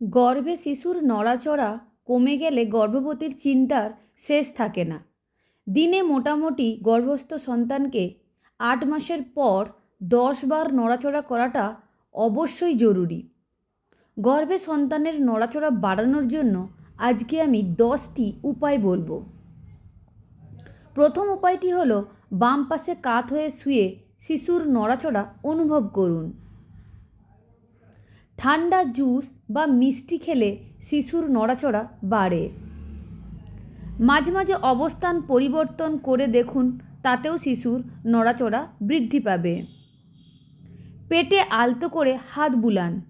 গর্ভে শিশুর নড়াচড়া কমে গেলে গর্ভবতীর চিন্তার শেষ থাকে না। দিনে মোটামুটি গর্ভস্থ সন্তানকে আট মাসের পর দশ বার নড়াচড়া করাটা অবশ্যই জরুরি। গর্ভে সন্তানের নড়াচড়া বাড়ানোর জন্য আজকে আমি দশটি উপায় বলব। প্রথম উপায়টি হলো বাম পাশে কাত হয়ে শুয়ে শিশুর নড়াচড়া অনুভব করুন। ঠান্ডা জুস বা মিষ্টি খেলে শিশুর নড়াচড়া বাড়ে। মাঝে মাঝে অবস্থান পরিবর্তন করে দেখুন, তাতেও শিশুর নড়াচড়া বৃদ্ধি পাবে। পেটে আলতো করে হাত বুলান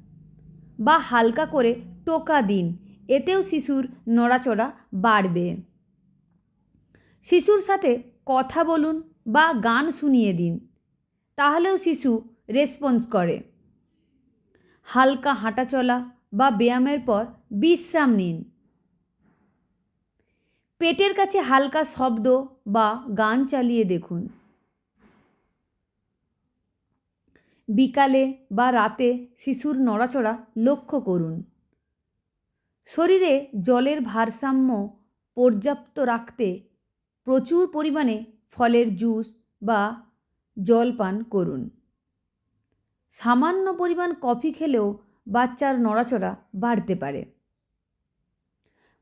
বা হালকা করে টোকা দিন, এতেও শিশুর নড়াচড়া বাড়বে। শিশুর সাথে কথা বলুন বা গান শুনিয়ে দিন, তাহলেও শিশু রেসপন্স করে। হালকা হাঁটাচলা বা ব্যায়ামের পর বিশ্রাম নিন। পেটের কাছে হালকা শব্দ বা গান চালিয়ে দেখুন। বিকালে বা রাতে শিশুর নড়াচড়া লক্ষ্য করুন। শরীরে জলের ভারসাম্য পর্যাপ্ত রাখতে প্রচুর পরিমাণে ফলের জুস বা জল পান করুন। সামান্য পরিমাণ কফি খেলেও বাচ্চার নড়াচড়া বাড়তে পারে।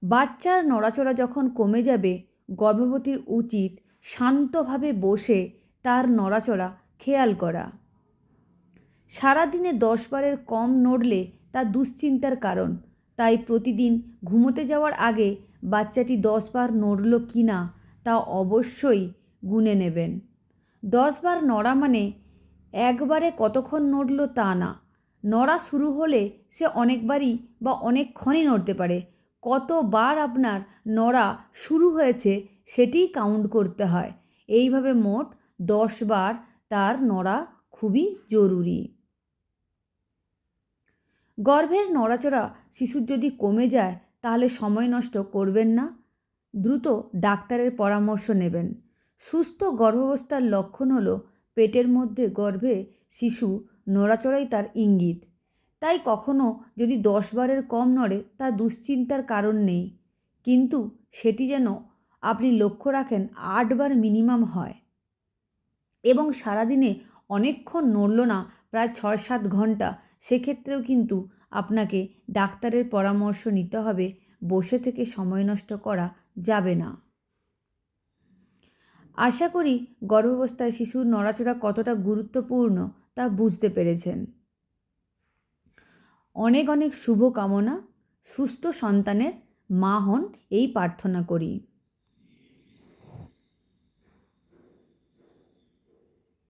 বাচ্চার নড়াচড়া যখন কমে যাবে, গর্ভবতীর উচিত শান্তভাবে বসে তার নড়াচড়া খেয়াল করা। সারাদিনে দশ বারের কম নড়লে তা দুশ্চিন্তার কারণ। তাই প্রতিদিন ঘুমোতে যাওয়ার আগে বাচ্চাটি দশ বার নড়ল কি না তা অবশ্যই গুনে নেবেন। দশ বার নড়া মানে একবারে কতক্ষণ নড়ল তা না। নড়া শুরু হলে সে অনেকবারই বা অনেকক্ষণই নড়তে পারে। কতবার আপনার নড়া শুরু হয়েছে সেটিই কাউন্ট করতে হয়। এইভাবে মোট দশ বার তার নড়া খুবই জরুরি। গর্ভের নড়াচড়া শিশুর যদি কমে যায়, তাহলে সময় নষ্ট করবেন না। দ্রুত ডাক্তারের পরামর্শ নেবেন। সুস্থ গর্ভাবস্থার লক্ষণ হলো পেটের মধ্যে গর্ভে শিশু নড়াচড়াই তার ইঙ্গিত। তাই কখনো যদি দশ বারের কম নড়ে, তা দুশ্চিন্তার কারণ নেই। কিন্তু সেটি যেন আপনি লক্ষ্য রাখেন আটবার মিনিমাম হয়। এবং সারাদিনে অনেকক্ষণ নড়ল না, প্রায় ছয় সাত ঘণ্টা, সেক্ষেত্রেও কিন্তু আপনাকে ডাক্তারের পরামর্শ নিতে হবে। বসে থেকে সময় নষ্ট করা যাবে না। আশা করি গর্ভাবস্থায় শিশুর নড়াচড়া কতটা গুরুত্বপূর্ণ তা বুঝতে পেরেছেন। অনেক অনেক শুভ কামনা। সুস্থ সন্তানের মা হন এই প্রার্থনা করি।